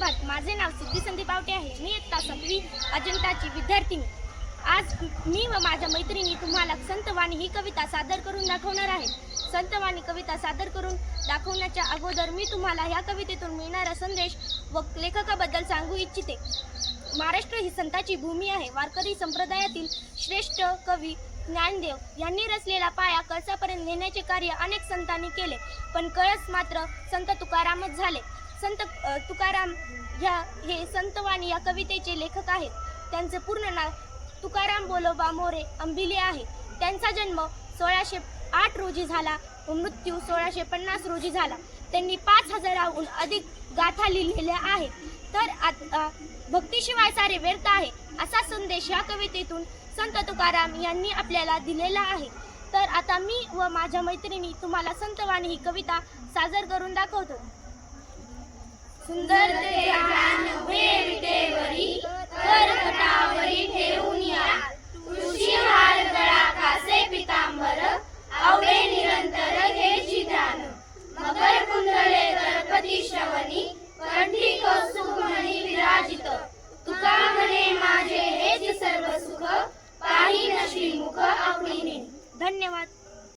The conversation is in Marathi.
सुप्रभात माझे नाव सिद्धी संदीप आवटे आहे. मी एक सातवी अजंताची विद्यार्थिनी. आज मी व माझ्या मैत्रिणी तुम्हाला संतवाणी ही कविता सादर करून दाखवणार आहे. संतवाणी कविता सादर करून दाखवण्याच्या अगोदर मी तुम्हाला ह्या कवितेतून मिळणारा संदेश व लेखकाबद्दल सांगू इच्छिते. महाराष्ट्र ही संताची भूमी आहे. वारकरी संप्रदायातील श्रेष्ठ कवी ज्ञानदेव यांनी रचलेला पाया कळसापर्यंत नेण्याचे कार्य अनेक संतांनी केले. पण कळस मात्र संत तुकारामच झाले. संत तुकाराम ह्या हे संतवाणी या कवितेचे लेखक आहेत. त्यांचे पूर्ण नाव तुकाराम बोलोबा मोरे अंबिले आहे. त्यांचा जन्म सोळाशे आठ रोजी झाला व मृत्यू सोळाशे पन्नास रोजी झाला. त्यांनी पाच हजाराहून अधिक गाथा लिहिलेल्या आहेत. तर आता भक्तीशिवाय सारे व्यर्थ आहे असा संदेश या कवितेतून संत तुकाराम यांनी आपल्याला दिलेला आहे. तर आता मी व माझ्या मैत्रिणी तुम्हाला संतवाणी ही कविता सादर करून दाखवतो. सुंदर ते विटेवरी करकटावरी ठेवून या. तुळशी हार गळा कासे पितांबर आवडे निरंतर घ्यायची ध्यान मकर कुंडले गणपती श्रवणी कंठी म्हणी विराजित. तुका म्हणे माझे हेच सर्व सुख पाही धन्यवाद.